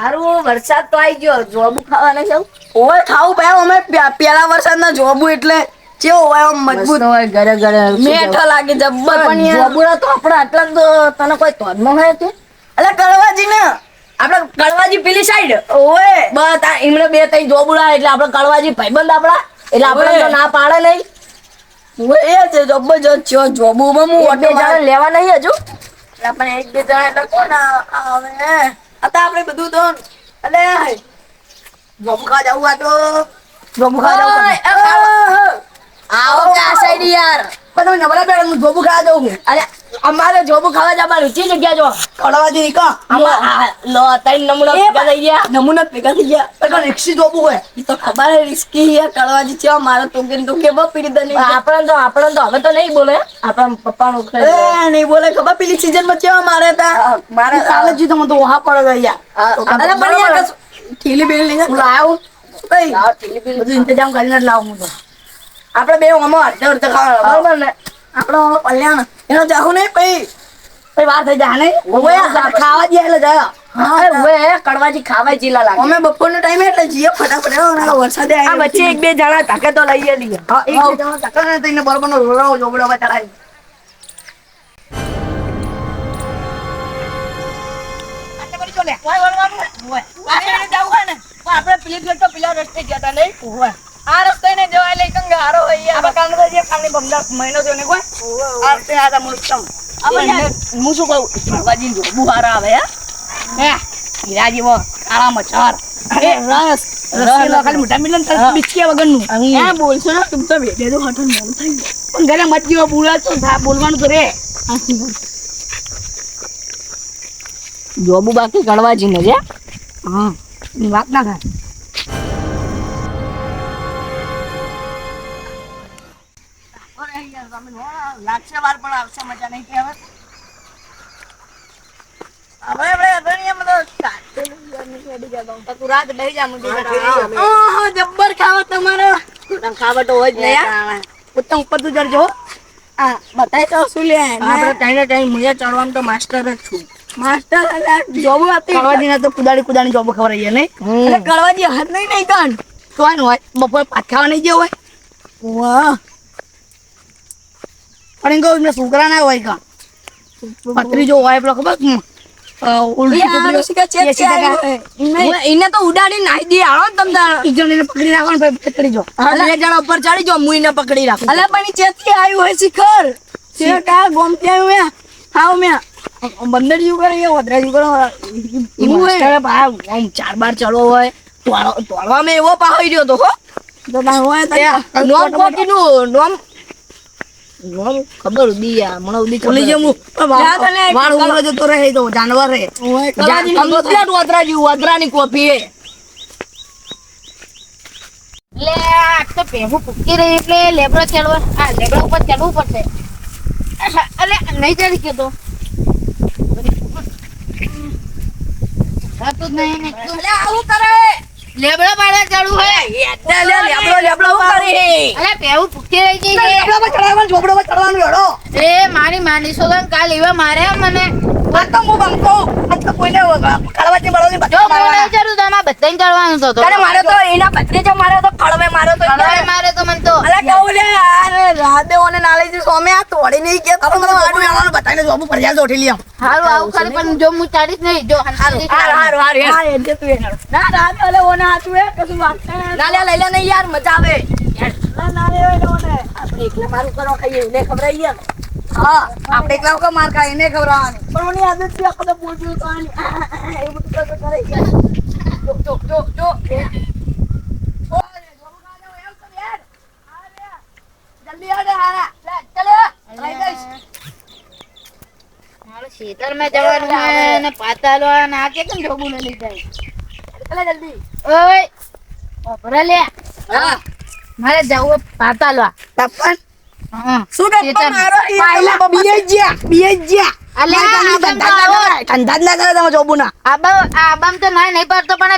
હારું વરસાદ તો આવી ગયો. જોબુ ખાવાના છે. ઓય ખાવું ભાઈ અમે પેલા વરસાદના જોબુ એટલે કેવો હોય મજબૂત. હોય ઘરે ઘરે મેઠા લાગે જબ્બર પણ યાર. તો આપણે આટલા જ તો તને કોઈ તોડમાં હોય તું એટલે કળવાજી ને આપણે કડવાજી પેલી સાઈડ ઓય. બસ આ એમણે બે ત્રણ જોબુડા એટલે આપણે કડવાજી ભાઈબંધ આપણા. એટલે આપણે તો ના પાડે નહીં. ઓય. એ છે જોબ જો જોબુમાં હું ઓટો લેવા નહીં હજુ? આપણે પણ એક બે જણા એટલે કોણ આવે હતા આપણે બધું તો અલે ખાવા જવું આ તો. જોબુ જવું આવો કે આ સાઈડ યાર. પણ તમે નવરા બેઠા હું જોબુ ખાવા જાઉં. અરે અમારે જોબુ ખાવા જવાનું છે જગ્યા જો. કળવાજી દી આ લો. તઈ નમૂના ભેગા થઈ ગયા. નમૂના ભેગા થઈ ગયા. પણ રિક્ષી જોબુ હોય? તો ખબર હે રિસ્કી હે દી છે મારો તો કે તો કે પીડી દે આપણે તો આપણે તો હવે તો નહીં બોલે. આપણા પપ્પા નું. એ નહીં બોલે ખબર પેલી સીઝનમાં કેવા મારે તા મારે- કાલે જી તમે તો વહા પડે યાર. હા, તો અરે પણ યાર ઠીલી બેલ લઈને લાવ. કઈ ટીલી બીલી. બધું ઇંતજામ કરીને લાવું હું તો. આપણે બે આમાં અડધે અડધે ખાવા બરાબર ને? આપણો કલ્યાણ. એનો જાહુ નહીં પછી પછી વાર થઈ જાય નહીં ઓવે ખાવા દે એટલે જાય. અરે ઓવે કડવાજી ખાવા જીલા લાગે. અમે બપોરનો ટાઈમ એટલે જઈએ ફટાફટ. વરસાદે આ વચ્ચે એક બે જણા તાકે તો લઈએ લઈએ હા એક બે જણા ને બરોબરનો જોબડો આપણે પેલી તો પેલા રસ્તે ગયા તા નહીં? આ રસ્તે ને જવાય લે કંગારો હોય આપણે તો જે કાંગડી બમદા મહિનો થયો ને કોઈ આ રસ્તે આતા મુસ્તમ. હું શું કહું? કડવાજી જો બુહાર આવે હે? હે? હીરા જેવો કાળા મચ્છર. એ રસ રસ ખાલી મોટા મિલન હા. વાત. ના અહીં. લાગશે વાર પણ આવશે મજા નહીં કે હવે. હવે આપણે અગણિયા મતલબ તું રાત બેહી જા મુજે ઓહો જબ્બર ખાવા તમારે. તને ખાવા તો હોય જ ને ઉત્તમ ઉપર તું ચડજો આ બતાય તો શું લે આપણે ટાઈમે ટાઈમ મુજે ચડવાનું તો માસ્ટર જ છું. માસ્ટર જોબ આપતી કળવાજી તો કુદાડી કુદાડી જોબ ખબર રહી નહીં કળવાજી હાથ નહીં નહીં કણ તો હોય બપોર પાછા નહીં ગયો હોય? વાહ. પણ એમ કહું છોકરા ના હોય કણ પતરી હોય પેલો ખબર? હમ. અ, ઉલટી ટુકડીઓ એસી ટકા. એને તો ઉડાડી નાખી દે આવો ને તમ તાર એક જણ એને પકડી રાખો ને પકડી જો. અલે જણા ઉપર ચડી જાઓ હું એને પકડી રાખું. અલે પણ ઈ આવ્યું હોય શિખર. છે કા ગોમતી આવ્યું મેં. હાવ મેં. બંદર જેવું કરે વદરા જેવું કરે. ચાર બાર ચડવો હોય. તોડવા- તોડવામાં એવો પાહોઈ રહ્યો તો હો. તો તાર હોય નોમ કોકીનું નોમ નોમ ખબર ઉડી યાર મને ઉડી ખબર જવું. હતી. યાદ અને એક વાળ ઉમરો જતો રહે તો જાનવર રે ઓય, જા- કલાજી ની complete વદરા જેવું? વદરાની કોપી હે. લે આ તો ભેગું પૂકી રહી એટલે લેબરો ચડવો આ લેબડા ઉપર ચડવું પડશે. અલે નહીં ચડી ગયો તો. જ નહીં ને આવું કરે. લેબડા પાડવા ચડવું હે? એટલે લે, લેબડો, લેબડો કરી? અરે પેવું ભૂખી રહી ગઈ છે. લેબડો પર ચડવાનું ઝોપડા પર ચડવાનું એડો એ મારી માની સોગન કાલ એવા માર્યા મને. આ તો હું બંકો. આ તો કોઈને કળવાથી બળવાની જો બચકા હું મારવાના. નહીં ચડું તો આમાં બધાને ચડવાનું તો. તારે મારે તો એના ભત્રીજો મારે તો કળવે માર્યો તો મારે તો મને તો. અલા કહું લે આ રાધેવોને ના લઈ જઈ સોમે આ તોડી નહીં કે. તો મને આડું આવાનું બતાવીને જોબું પડી જાય ઉઠી લ્યો. હારું આવું ખરી પણ જો હું નહીં જો હારું હારું હારું હારું હા એટલે તું ના રાધે ઓલે ઓને હાચું હે કશું વાત ના. લે લઈ લે નહીં યાર મજા આવે. ના ના લે ઓને. આપણે એકલા મારું કરો ખાઈએ એને ખબર આવી ગયા હા આપણે એકલા વખત માર ખાઈ એને ખબર આવવાની પણ મને આદત છે આપણે બોલજો તો આની એવું બધું કરતો કરે જો જો જો જો ઓય જોબું ખાવા જાવ એમ કર યાર આ લે જલ્દી આડે હારા લે ચલે રહી જઈશ મારું ખેતરમાં જવાનું હે ને પાતાલો અને આ કે કેમ જોબું લઈ જાય ચલે જલ્દી ઓય ઓપરા લે હા મારે જવું પાતાલો ટપ્પન ટપ્પન મારો પાયલા બીએ જ્યા બીએ જ્યા. જ પડતો પણ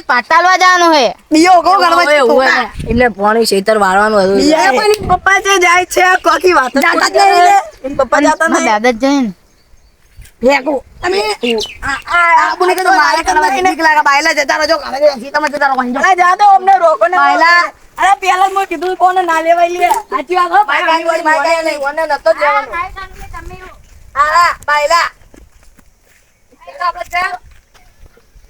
ખેતર વાળવાનું હતું. પપ્પા જે જાય છે કોકી વાત જ પપ્પા જાતા દાદા જ જઈને બાયલા જતા રહો જઈ તમે જતા રહો. જા બાયલા. અરે પેલા જ મેં કીધું કોને ના લેવાય લે. સાચી વાત હો. ભાઈ ભાઈ વાળી મારી ગાડી નહીં, ઓને નતો જવાનું હા, બાયલા. પેલા આપણે ચાલ.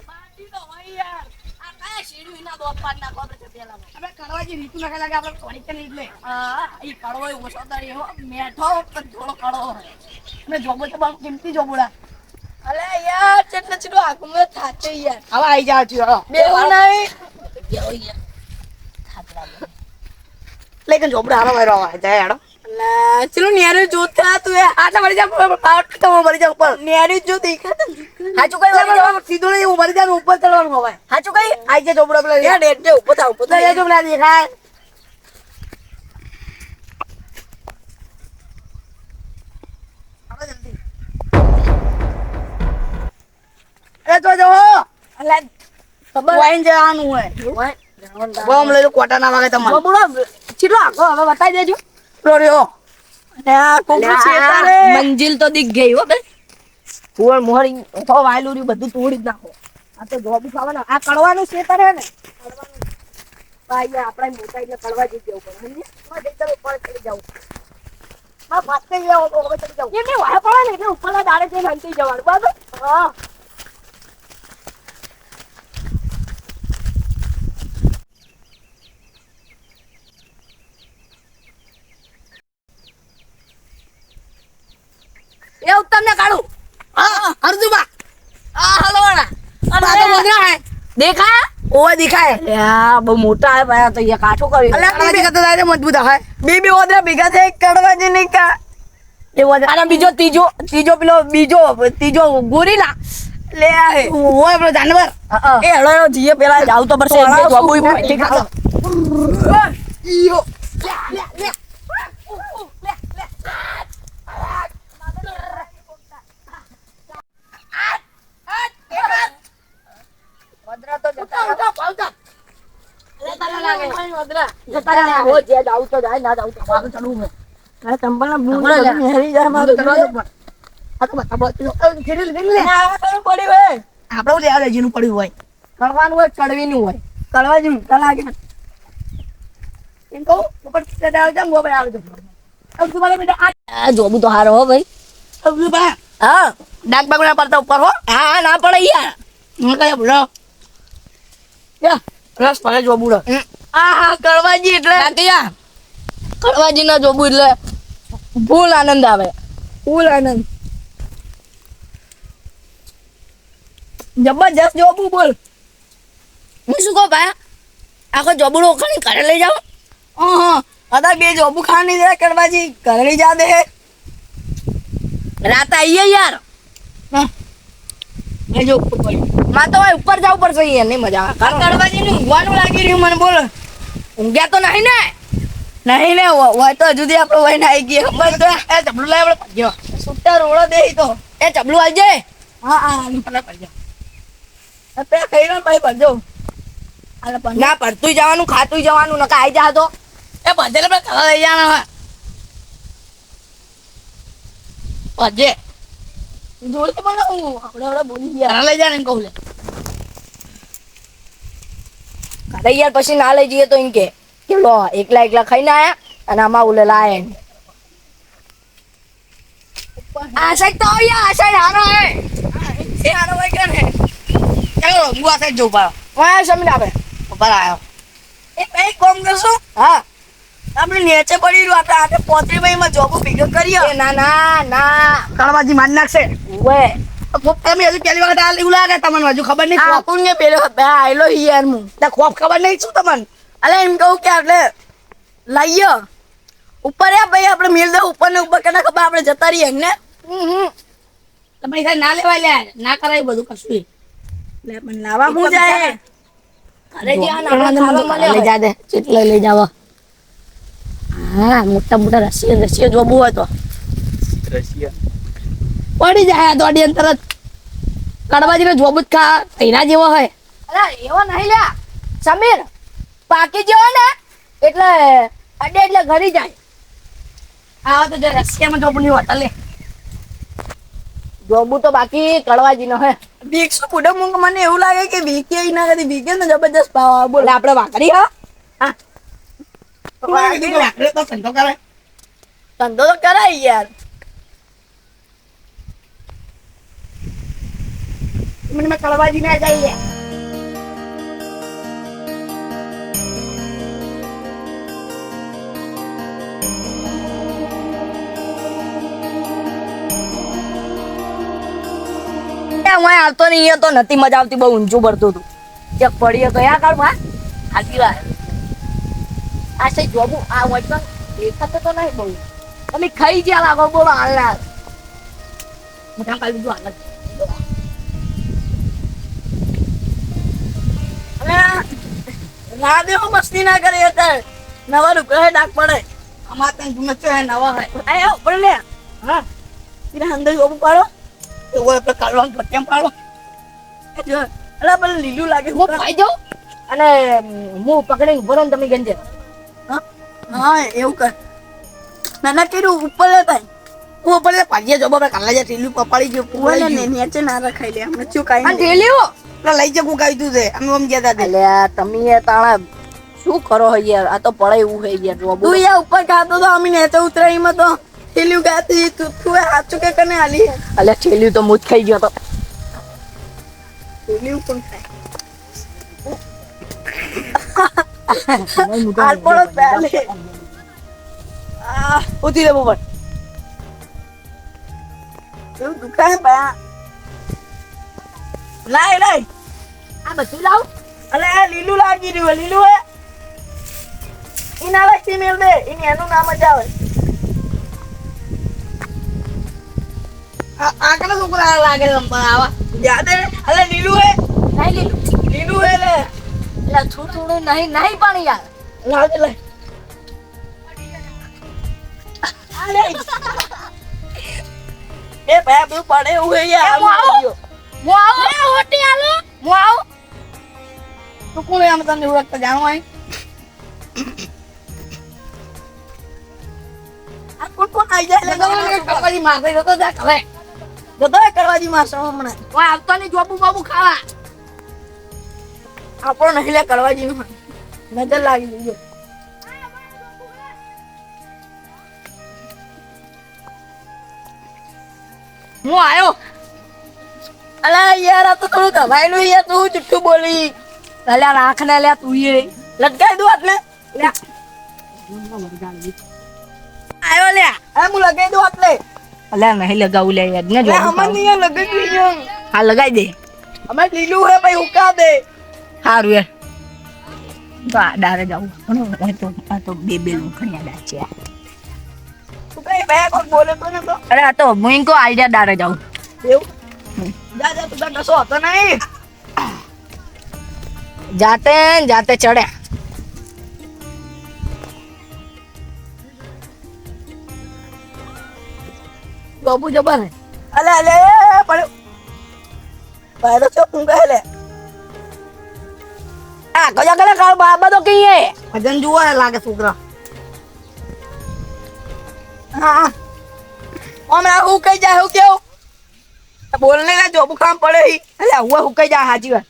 બાકી તો હોય યાર. આ કયા શેરડી વિના દોત પાડ નાખો આપણે તો પેલા આપણે કડવાજી રીતુ નાખે લાગે આપણે થોડી કે નહીં એટલે. હા ઈ કડવો એવો સોદારી હો. મેઠો પણ થોડો કડવો અને જોબો તો બહુ કિંમતી જોબોડા? અલે યાર ચેટલે ચેટલો આંખમાં થાચે યાર. હવે આઈ જાઓ છો, હળો. બેવું નહીં લેકિન ઝોપડા હારો વાયરો આવે. જાય હેડો. ચલો નેરે જોતા તું આટલા મરી જા પાવટ તો મરી જા ઉપર નેરી જો દેખા દેખાતા હાચું કઈ સીધું નહીં ઉપર જાય ઉપર ચડવાનું હવે. હાચું કઈ? આઈ જે ઝોપડા પેલા યાર એટલે ઉપર થા ઉપર તો એ ઝોપડા દેખાય. એ તો જો અલા ખબર? વાઈન જવાનું હોય. બોમ લઈ લો, કોટા ના વાગે તમારે. બોલો ચીલો આખો હવે બતાવી દેજો. પેલો રહ્યો. અને આ કોકનું છેતર રે. મંજિલ તો દીખ ગઈ હો બે. ફૂલ મોહરી તો વાયલુરી બધું તોડી જ નાખો. આ તો જોબ ખાવાના આ કડવાનું છેતર હે ને? ભાઈ આપણે મોટા એટલે કડવા જઈ જવું પડે સમજે માં જઈ ચાલો ઉપર ચડી જાવમાં ભાત કે હવે ચડી જાવું એમને વાય પડે ને એટલે ઉપરના દાડે જઈને હંતી જવાનું બરાબર? હા. એ તમને કાઢું. હા અર્જુબા આ આ તો મોદરા હે. દેખાય? ઓ દેખાય. યા બહુ મોટા હે ભાઈ તો યે કાઠો કર્યો. અલ્યા કડવાજી કરતા દાદા મજબૂત હે. બીબી ઓદરા ભેગા થઈ કડવાજી નહીં કા. એ ઓદરા. અને બીજો ત્રીજો ત્રીજો પેલો બીજો ત્રીજો ગોરીલા. લે આ ઓય પેલો જાનવર. એ હળો જીએ પેલા જાવ તો? ઠીક છે ઈયો વદરા તો જતા રહ્યા. જતા રહ્યા. હો, જે જાવું તો જાય, ના જાવું તો મારું ચડવું છે. અરે ચંપલના બૂટ ચંપલ લે. બધું નેહરી જાય મારું દરવાજો ચડવું. આ તો બતા બત ફેરી લે ફેરી લે ના, આ કરવું પડ્યું હે. આપણે આપડે લેવા જેનું પડ્યું હોય કળવાનું હોય કડવીનું હોય કળવા જેવું કલાકે કહું ઉપર આવજો અબ તો હારો હો. ભાઈ અબ હા. ડાક બાગડા પડતા ઉપર હો હા ના પડે યાર હું બોલો રસ મને જોબુ ને આ હા કળવાજી એટલે. કાંતિયા કળવાજી ના જોબુ એટલે ફૂલ આનંદ આવે. ફૂલ આનંદ. જબરજસ્ત જોબુ બોલ. હું શું કહું ભાઈ? આખો જોબુડો ઓખાણી ઘરે લઈ જાઓ હા અદા બે જોબુ ખાવાની દે કળવાજી ઘરે લઈ જા દે. રાત આવીએ યાર. હા જો ઉપર પડી માં તો ઉપર જવું પડશે અહીંયા નહીં મજા આવે. કડવાજી નું ઊંઘવાનું લાગી રહ્યું મને બોલ. ઊંઘ્યા તો નહીં ને? નહીં ને હોય તો હજુ આપણો વહી ના આવી ગયો. બસ તો એ ચબલું લાવ આપણે ભજ્યો સુટ્ટા રોડો દે તો. એ ચબલું આવજે હા હા મને ભજ્યો તે ખાઈ લો ભાઈ પડજો ના પડતું જવાનું ખાતું જવાનું નકા આવી જા તો. એ ભજેલે આપણે ઘરે લઈ જવાના હોય. જોડે પણ આપણે આપણે બોલી ગયા. લઈ જાય ને કહું લે. ઘરે યાર પછી ના લઈ જઈએ તો એમ કે કે લો એકલા એકલા ખાઈને આયા અને આમાં ઉલે લાયા આ સાઈડ તો આવ્યા આ સાઈડ હારો હે એ હારો હોય કે ને ચાલો હું આ સાઈડ જઉં પાછો. વાયા સમીર આપણે ઉપર આવ્યો એ કઈ કોમ કરશું? હા. આપણે નીચે પડી રહ્યું આપણે આપણે પોતે ભાઈ માં જોબ ભેગો કરીએ. ના ના ના. કળવાજી માન નાખશે. ઓએ તમે હજુ પહેલી વખત આ એવું લાગે તમને હજુ ખબર નહીં? આ ખોફ પુણ્ય પેલો આયલો યાર હું. તે ખોફ ખબર નહીં શું તમને? અલે એમ કહું કે આપણે લાવીએ ઉપર ભાઈ આપણે મિલ દે ઉપર ને ઉપર કેના ખબર આપણે જતા રહીએ ને પૈસા ના લેવાય લે ના કરાય બધું કશું લે પણ લાવા હું જાય? આપણે ખાવા લઈ જા દે. ચેટલે લઈ જાવ. હા મોટા મોટા રશિયન રસી જોબુ હોય તો પડી જાય આ દોડી અંતર જ. કડબાજી નો જોબુ જ ખા એના જેવો હોય. અરે એવો નહીં લ્યા. સમીર પાકી જેવો ને એટલે અડે એટલે ઘરી જાય. આવો તો જે રશિયામાં જોબુ ની હોટલ. લે જોબુ તો બાકી કડવાજી નો હે. બીક શું બુડો મૂંગ મને એવું લાગે કે ઈ ના કદી બીકે ને જબરદસ્ત ભાવ. બોલ. આપણે વાકડી હા. હા. ધંધો કરે ધંધો તો કરાય યાર મને મેં કળવાજી ના જઈએ હું આવતો નહીં તો નથી મજા આવતી બહુ ઊંચું પડતું હતું ચેક પડીએ તો યા કાળમાં હાથી વાત આ છે જોબુ આ તો દેખાતો તો નહીં બહુ. તમે ખાઈ જ્યાં લાગો બોલો હાલ મોટા કાલ બીજું હાલ અને ના દેવો મસ્તી ના કરે અત્યારે નવા રૂપિયા ડાક પડે. અમારે ત્યાં જૂનો છે નવા હે આયો પણ લે. હા. તીરા અંદર જોબુ પાડો. એવું આપણે કાઢવાનું તો કેમ પાડો જો અલા લીલું લાગે. હું ખાઈ જાઉં? અને હું પકડીને ને તમે ગંજે. હા એવું કર. નાના કર્યું ઉપર લેતા હું ઉપર પાજીએ જોબો આપણે કાલે જે ટીલું પપાડી ગયું ઓલે ને નીચે ના રખાઈ લે અમે શું કાઈ અને એટલે લઈ જવું કાઢ્યું છે અમે આમ ગયા હતા અલ્યા તમે તાણા શું કરો હો યાર? આ તો પડે એવું હે યાર જોબુ તું યાર ઉપર ખાતો તો અમે નીચે ઉતરાઈમાં તો. ગાતી તું તું હાચું કે કને આલી? અલ્યા થેલ્યું તો મુજ ખાઈ ગયો તો. પણ ખાય? હાલ પડો પહેલે આ ઉતી રે બોબર એવું દુકાન પા લાય લાય. આ બધું લાવ? અલે આ લીલું લાગી રહ્યું લીલું હે. ઇના લખી મેલ દે ઇની એનું નામ જ આવે. આ આ કને છોકરા લાગે પણ આવા? યાદ હે? અલે લીલું હે. નહીં લીલું. લીલું હે લે. એટલે થોડું થોડું નહીં નહીં પણ યાર. લાવ લે એ ભાઈ બધું પડે એવું હે યાર હું આવું? હું આવું? એ હોટી આલો. હું આવું? તું કોણ આમ તને ઓળખ તો જાણો આ કોણ કોણ આઈ જાય? લે કળવાજી મારતે જતો જા કરે જતો કરવાજી મારશો હમણાં. હું આવતો નહીં જોબુ બાબુ ખાવા. આપણો નહીં લે કરવાજી નું. નજર લાગી ગઈ. હું આવ્યો અલા યાર આ તો થોડું દબાયેલું યાર તું જુઠ્ઠું બોલી. અલ્યા રાખ ને લ્યા તું યે લટકાઈ દો એટલે લ્યા આયો લ્યા અરે હું લગાઈ દઉં એટલે અલ્યા નહીં લગાવું લે યાર ને જો અમાર નહીં લગાઈ દઉં હા લગાઈ દે. અમે લીલું હે ભાઈ ઉકા દે. સારું યાર. તો આ ડારે જાવું બરોબર તો આ તો બે બે લોખંડ યાદ અરે આ તો હું કો આઈડિયા ડારે જાઉં. એવું? જા જા તું તાર કશો હતો નહીં. જાતે જાતે ચડ્યા બાબુ જબર અલે અલે પડ્યો. પાયરો છો હું કહે લે. આ કજા કજા કાળ બાબા તો કહીએ ભજન જુઓ લાગે છોકરા. હમણાં હું કઈ જાય હું કેવું? બોલને લા જોબુ કામ પડે હી અલે હું હું કઈ જાય હાજી વાત.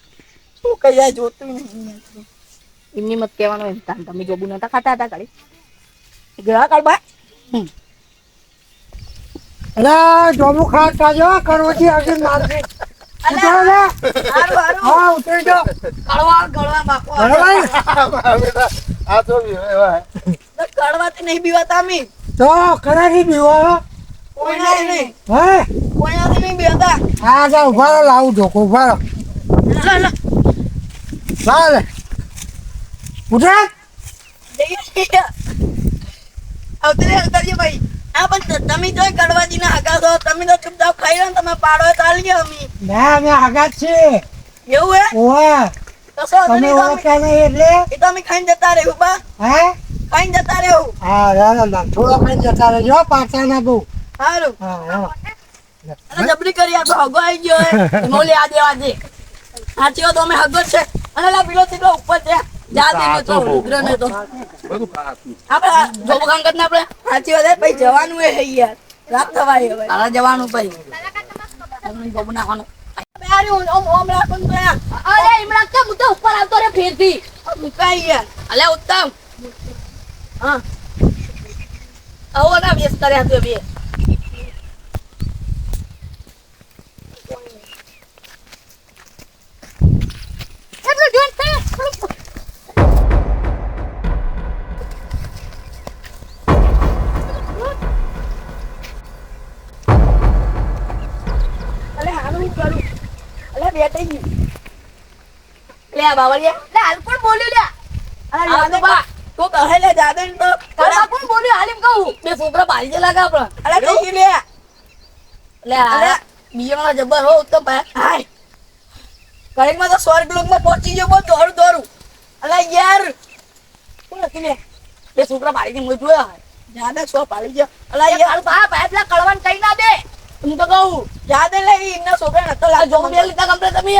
શું કઈ જાય જોતું નહીં એમની મત કહેવાનું એમ કામ તમે જોબુ નતા ખાતા હતા કાળી ગયા કાળ બા અરે જોબુ ખાટ કાજો કરવતી આગળ મારજે હા ઉતરી જાઓ કડવા કડવા બાપુ કડવા આ તો કડવા તો નહીં બીવાતા અમી. તો કરારી બીવા કોઈ નહીં. હે? કોઈ ના નહીં બીવાતા હા જા ઊભા લાવું જોકો ઊભા રહો. લા લા. લાવ લે ઉઠે અવતરે અવતરીએ ભાઈ. આ પણ તમે તો કડવાજી ના હગા છો તમે તો ચૂપચાપ ખાઈ લો ને તમે પાડો ચાલ ગયો અમી. ના અમે આઘાત છે એવું હે? ઓવે. તમે ઓળખ્યા નહીં એટલે? એ તો અમે ખાઈને જતા રહે બા. હે? ખાઈને જતા રહેવું હા ના ના થોડા કઈ જતા રહેજો પાછા ના બહુ. સારું. હા હા. અને જબરી કરી આપો હગો આવી ગયો મોલી આ દેવા દે. સાચીઓ તો અમે હગો છે. અને લા પીલો સીધો ઉપર છે. જા તો રુદ્ર ને તો. આપણે જોબ કામ કરને આપણે સાચી વાત હે પછી જવાનું હે યાર. રાત થવાય હવે. તારા જવાનું પછી આગળ ગોબ નાખવાનો. બે આ રહ્યું, ઓમ ઓમ રાખો ને તો યાર. અરે ઈમરાન કે હું તો ઉપર આવતો રે ફેરથી. આ મુકાઈ યાર. અલે ઉત્તમ. હા. આવો ના વ્યસ્ત કર્યા તું બે. ગયું લે બાવળિયા. લે હાલ કોણ બોલ્યું લે? અરે બા. તું કહે લે જાદે તો. તારા કોણ બોલ્યું હાલ કહું. બે છોકરા બારી જે લાગે આપણે. અરે કઈ લે. લે અરે. બિયાણા જબર હો તો હાય. કરેકમાં તો સ્વર્ગ લોકમાં પહોંચી ગયો બહુ દોડું દોડું અલા યાર. કોણ હતી લે? બે છોકરા બારી જે મુઈ જોયા હોય. જાદે સો પાડી ગયો અલા યાર. ભાઈ પેલા કળવાન કઈ ના દે. હું તો કહું. જાદે લે ઈ એમના છોકરા નતો લાગજો બે લીધા કમ્પ્લેટ તમે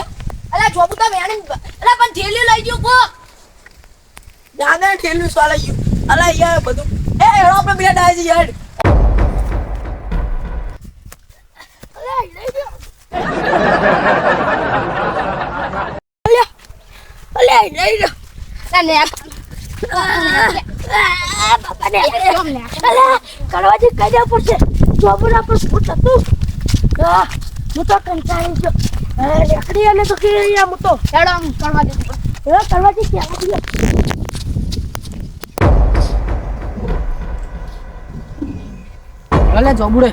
અલા જોબુ તો વેણી અલા પણ થેલી લઈ ગયો કો જાદે ઠેલું સ્વાલે ગયું અલે યાર બધું. એ એડો આપણે બે ડાય છે યાર હું તો કંટાળી ગયો. અરે લેકડી અને તો કે હું તો. આમ કળવાજી હવે કળવાજી અલે જોબુડે.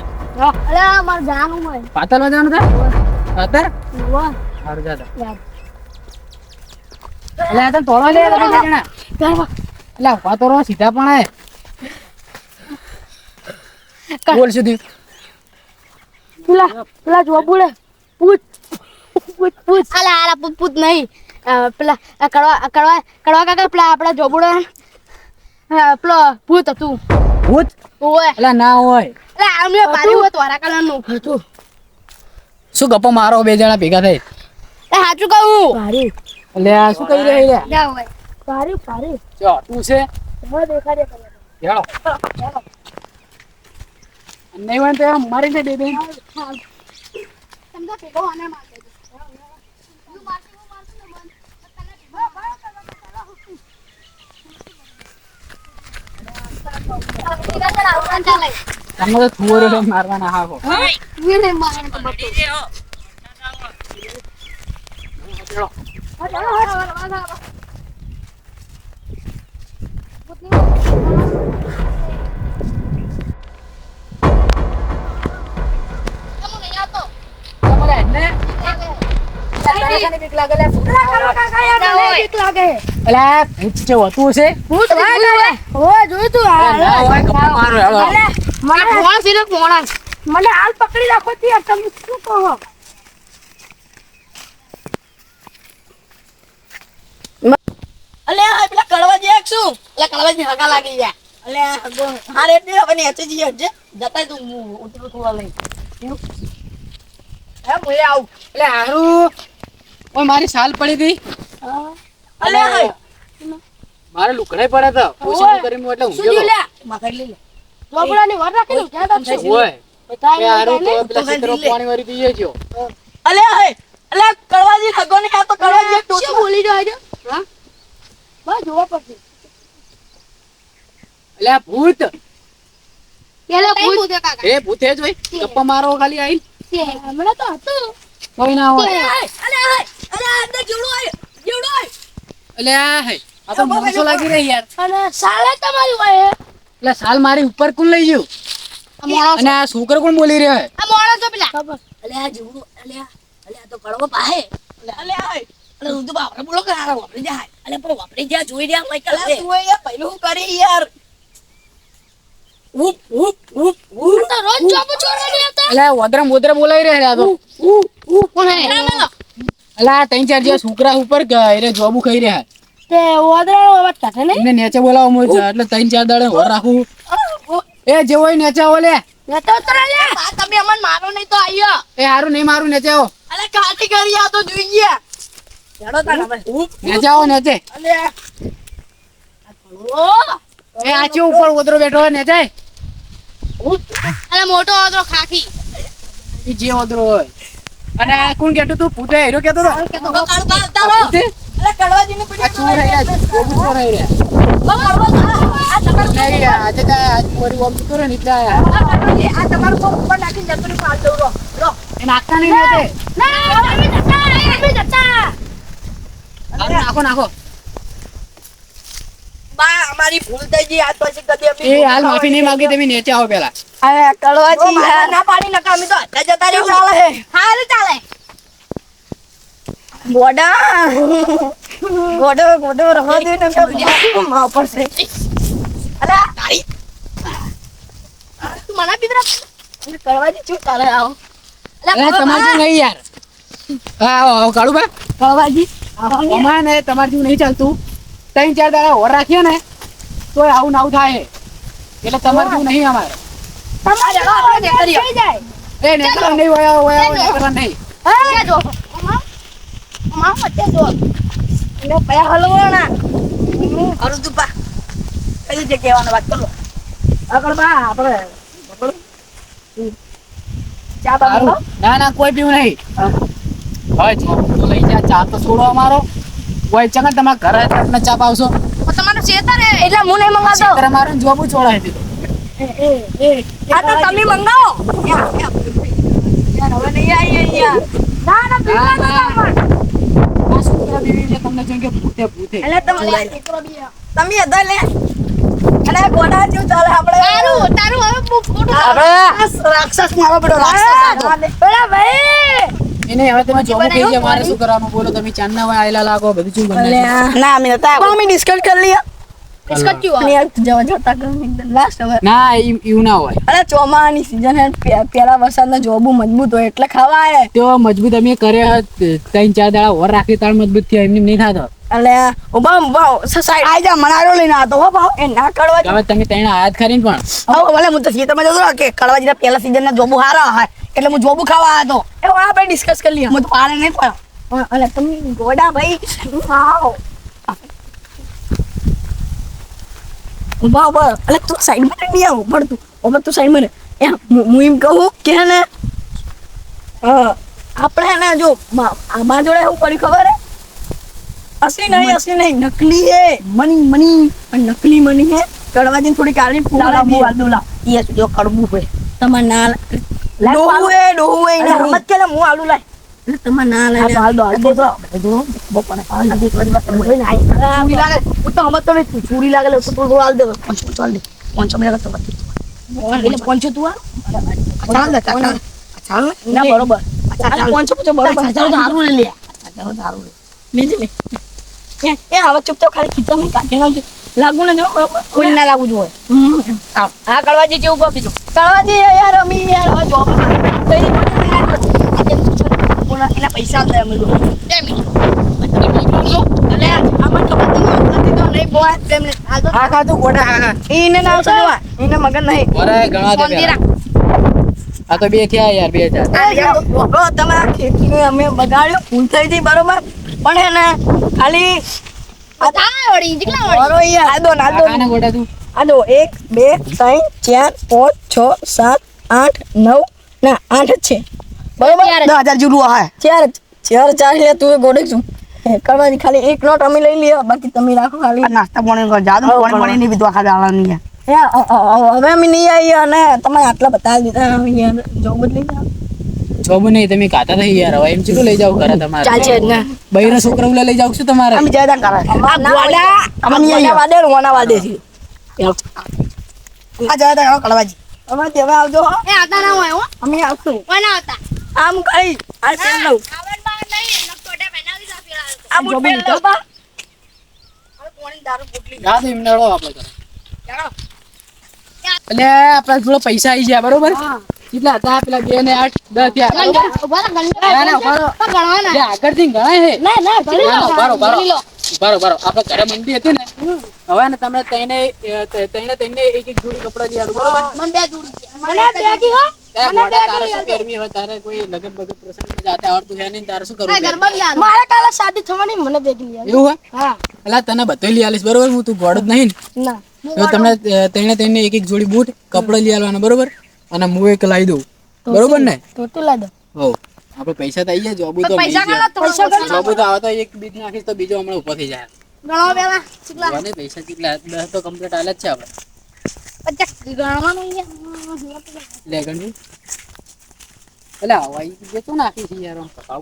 અલે માર જાનું મય પાતલ જવાનું છે અતર વાહ હાર યાર. એટલે આ તો તોરો લે લે જણા એટલે ઊભા તો રહો સીધા પણ આય બોલ સુધી પેલા પેલા જોબુડે. પૂછ. પૂછ પૂછ. અલે આલા પૂછ પૂછ નહીં. પેલા કડવા કડવા કડવા કાકા પેલા આપણા જોબુડે પેલો ભૂત હતું ભૂત? ઓય એટલે ના હોય. એટલે આમને પાડી હોય તારા કલરનું હતું શું ગપ્પો મારો બે જણા ભેગા થઈ? એ સાચું કહું. પારી એટલે આ શું કહી રહ્યા? છે ના હોય. પારી પારી જો તું છે? હવે દેખાડે હેળો. નહીં હોય તો મારી દે બે બે તમને ભેગો આને માર. ഞങ്ങള് കൂരൊരു മറന്നാകും Kamu nggak nyatu. Kamu lihat, ભૂત છે હોતું ના હોય. મારો મને હાલ પકડી રાખો ત્યાં તમે શું કહો? અલે આ પેલા કડવાજી એક શું? એટલે કડવાજી હગા લાગી ગયા. અલે હારે એટલે હવે નેચે જઈએ હટજે જતાય તું ઉતરું થોડા લઈ હે હું એ આવું. એટલે હારું. ઓય મારી શાલ પડી હતી અલે મારે લુકડે પડે તો ઓછી કરીને એટલે હું ગયો લઈ લે. વાર રાખીને ક્યાં તો છે? હોય એ હારું તો પેલા તો પાણી વાળી પીએ છો અલે હાય અલે આ કડવાજી ને તો કડવાજી એક શું બોલી રહ્યો છે? હા? બસ જોવા પડશે. એટલે ભૂત. પેલા ભૂત? એ ભૂત જ હોય ગપ્પા મારો ખાલી આઈ હમણાં તો હતું. કોઈ ના હોય. અલે હાય અલે આ અંદર જીવડું આય જીવડું આય એટલે આ તો માણસો લાગી રહી યાર. અને સાલે તમારી હોય એટલે સાલ મારી ઉપર કોણ લઈ ગયું? અને આ છોકરો કોણ બોલી રહ્યો આ મોણસ તો પેલા. ખબર. આ જીવડું અલે આ તો કડવો પાહે. અલે અલે હાય હું. તો બાપરે બોલો કે આ વાપરી જાય. પણ વાપરી જાય જોઈ રહ્યા મય કલા તું એ પહેલું હું કરી યાર? ઉપ ઉપ ઉપ ઉપ તો રોજ જોબ છોડવાની હતા એટલે આ વદરા મોદરા બોલાવી રહ્યા તો. કોણ હે? એટલે આ ત્રણ ચાર જેવા છોકરા ઉપર ગયા એટલે જોબુ ખાઈ રહ્યા. તે ઓદરાનો અવાજ કાઢે ને એમને નેચે બોલાવવા મો છે એટલે ત્રણ ચાર દાડે હોર રાખું. એ જે હોય નેચે આવો લે. ને ઉતરા લે. આ તમે અમન મારો નહીં તો આયો. એ હારું નહીં મારું નેચે ઓ અલે કાટી કરી આ તો જોઈ ગયા. હેડો તાણ હવે. નેચે આવો નેચે. અલે. એ આચે ઉપર ઓદરો બેઠો હોય નેચે અલે મોટો ઓદરો ખાખી. જે ઓદરો હોય. અને આ કોણ કેતો તું પૂતે હેરો કેતો તો. પૂતે? કડવાજીની આ ચોર આ તમારું આજે આજ મોરી ઓમ આયા. આ ઉપર નાખીને જતું રહ્યું, પાલ દઉં, રો. રો. એ નાખતા નહીં હોતે. ના તમે જતા જતા નાખો નાખો બા, અમારી ભૂલ થઈ ગઈ. આજ પછી કદી અમે એ હાલ માફી નહીં માંગી તમે નીચે આવો પેલા અરે ઓ, ના પાડી નકા અમે તો હત્યા જતા રહ્યો ચાલે? હે ચાલે. ગોડા. ગોડો ગોડો રહો દે ને તો માં પડશે અરે તારી તું મને પીધરા કડવાજી ચૂપ ચાલે આવો. અરે તમારે નહીં યાર. આવો આવો કાળુબા. કડવાજી અમારે ને તમારે જેવું નહીં ચાલતું. ત્રણ ચાર દાડા ઓર રાખીએ ને તોય આવું ના આવું થાય. એટલે તમારે નહીં અમારે? એ નહીં નહીં. જો. માં વચ્ચે જો. ને પયા હલવાના. અરું તું બા કઈ જગ્યાએ કહેવાનો વાત કરો? આગળ બા આપણે ચા ના ના કોઈ પીવું નહીં. હવે લઈ જા ચા તો છોડો અમારો. કોઈ ચંગન તમારે ઘરે તમને ચા પાવશો? તમારું ચેતર એટલે હું નહીં મંગાતો ચેતર મારું જોબું છોડાય દીધું. આ તો તમે મંગાવો. યાર, યાર, યાર, હવે નહીં આવી અહીંયા. ના ના ના, ના. આ છોકરા બીવી તમને કે ભૂતે ભૂતે. એટલે તમે તમે હતા લે. અને ગોડા જેવું ચાલે આપણે. તારું તારું હવે બહુ ખોટું રાક્ષસ મારો બેટો રાક્ષસ. ભાઈ. એને હવે તમે જોબું કહી જે મારે શું કરવાનું? બોલો તમે ચાંદના વાય આયેલા લાગો બધું શું બને ના અમે નતા અમે ડિસ્કસ કરી લીયા. બિસ્કટ અને યાર જવા જતા કરી લાસ્ટ હવે. ના ઈ- એવું ના હોય. અરે ચોમાની સીઝન હે પેલા વરસાદના જોબુ મજબૂત હોય એટલે ખવાય તો મજબૂત અમે કરે ત્રણ ચાર દાડા ઓર રાખી તાર મજબૂત થયા એમની નહીં થતો એટલે ઊભા ઊભા સાઈડ. આઈ જા મનારો લઈને આતો હો ભાવ એ ના કડવા હવે તમે ત્રણ આયાત ખરીન પણ. હવે ભલે હું તો ખેતરમાં જતો કે કડવાજીના પહેલા સીઝનના જોબુ હારા હોય. એટલે હું જોબુ ખાવા હતો એ હવે આપણે ડિસ્કસ કરી લઈએ હું તો પાડે નહીં પડ્યો અને તમે ગોડા ભાઈ. આવો ઊભા ઊભા એટલે તું સાઈડમાં નહીં આવું પડતું હવે તું સાઈડમાં રહે. એમ હું હું એમ કહું કે હે ને અ, આપણે હે ને જો મા- આમાં જોડે શું કર્યું ખબર હે? અસલી નહીં અસલી નહીં નકલી હે. મની મની પણ નકલી મની હે. કડવાજી થોડી કાળી ફૂલા બુ આલુ યસ જો કડવું હે તમાર ના ડોહું હે ડોહું હે એને સમજ કે હું આલુ લાય તમાર ના લાય હાલ દો હાલ દો તો વાર તમે આઈ લાગે હું તો તો લાગે તો હાલ દે દે મિનિટ તો એટલે તું આ ચાલ દે ચાલ ચાલ ના બરોબર બરોબર તો હારું લઈ લે હજાર તો હારું લે લે લે એ એ હવે ચૂપચાપ ખાલી કાઢી નાખજો લાગુ ને જો કોઈ ના લાગુ જોઈએ હા. કળવાજી જેવું કહો બીજું. કળવાજી યાર અમી યાર જોબ એના પૈસા દે અમે નહીં આ તો ખાતું બે થયા યાર બે તમે આ અમે બગાડ્યો ભૂલ થઈ હતી બરોબર? પણ હે ને ખાલી આદો એક બે ત્રણ ચાર પાંચ છ સાત આઠ નવ ના આઠ છે. બરોબર? દસ હજાર જેટલું હા. ચાર ચાર ચાર એટલે તું ગોડે છું. કરવાની ખાલી એક નોટ અમે લઈ લઈએ બાકી તમે રાખો ખાલી. નાસ્તા પાણી જાદુ પાણી પાણી નહીં આખા હવે અમે નહીં આવીએ અને તમે આટલા બતાવી દીધા બદલી જ લઈ જાઓ નહીં તમે કાતા થઈ યાર હવે એમ ચેટલું લઈ જાવ ઘરે તમારે? ચાલશે જ ને. બૈરા છોકરા ઉલા લઈ જાવ છું તમારે? અમે જયદાન કરે આ ગોડા અમે નહીં ગોડા આવીએ. વાદે ને ઓના છે. આ જયદાન આવો કળવાજી. અમે તેવા આવજો એ આતા ના હોય હો. અમે આવશું. કોઈ આવતા? આમ કઈ આ પેન લઉં આવડ બાર નહીં નકોટા પહેલા દીધા પેલા આ બુટ પેલા બૂટ પેન લઉં બા જા તો એમને અડો આપણે ઘરે. એટલે આપણા થોડો પૈસા આવી ગયા બરોબર? કેટલા હતા? પેલા બે ને આઠ દસ આગળ આગળથી ગણાય ઊભા રહો. આપણે ઘરે મંદી હતી ને હવે ને તમે તઈને તઈને તઈને એક એક જોડી કપડા લઈ આલો, બરોબર? મને બે જોડી મને બે દી હો શું હોય તારે કોઈ લગન બગન પ્રસંગમાં જાતે આવડતું છે નહીં તારે શું કરવું ગરબા. મારે કાલે શાદી થવાની મને ભેગી લઈ એવું હા. એટલે તને બધું લઈ આલીશ બરોબર? હું તું ગોડ જ નહીં ને. તમને અ, તઈને તઈને એક એક જોડી બૂટ કપડા લઈ આવવાના બરોબર? અને હું એક લાવી દઉં. બરોબર ને? તો તું લાદો હો આપણે પૈસા તો આવી જાય જોબુ તો પૈસા જોબુ તો આવતો એક બીજ નાખીશ તો બીજો હમણાં ઊભો થઈ જાય. ગણો પેલા કેટલા જોવા પૈસા કેટલા દસ તો કમ્પ્લીટ આલે જ છે આપણે પચાસ. ગણવાનું લે ગણવી એટલે હવાઈ જે તું નાખી છે યાર કાકા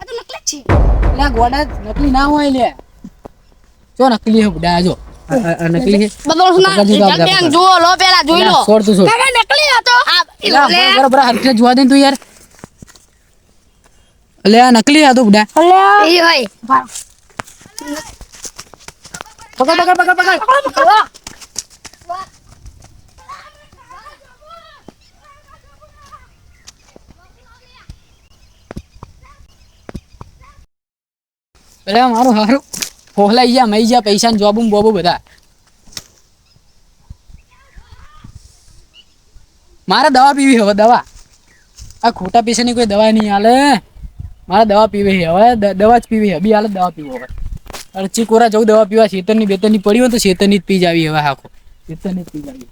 આ તો નકલી છે. એટલે ગોડા નકલી ના હોય લે. જો નકલી હે બડા જો. આ- નકલી હે બધો પકડ દીધો આપણે, પકડ. જુઓ લો પેલા જોઈ લો. છોડ તું છોડ કાકા નકલી હતો. આ એટલે આ લે. બરાબર બરાબર હરખે જોવા દે તું યાર. એટલે આ નકલી હતો બુડા. એ હોય. પકડ પકડ પકડ પકડ. એટલે મારું હારું. ફોહલાઈ ગયા મઈ ગયા, પૈસા ને જોબું બોબું બધા. મારે દવા પીવી હવે, દવા. આ ખોટા પૈસાની કોઈ દવા નહીં હાલે. મારે દવા પીવી હવે દવા જ પીવી બી હાલે દવા પીવો હવે. અરચી કોરા જવું દવા પીવા, શેતરની બેતરની પડી હોય તો શેતરની જ પી જાવી હવે આખો. શેતરની જ પી જાવી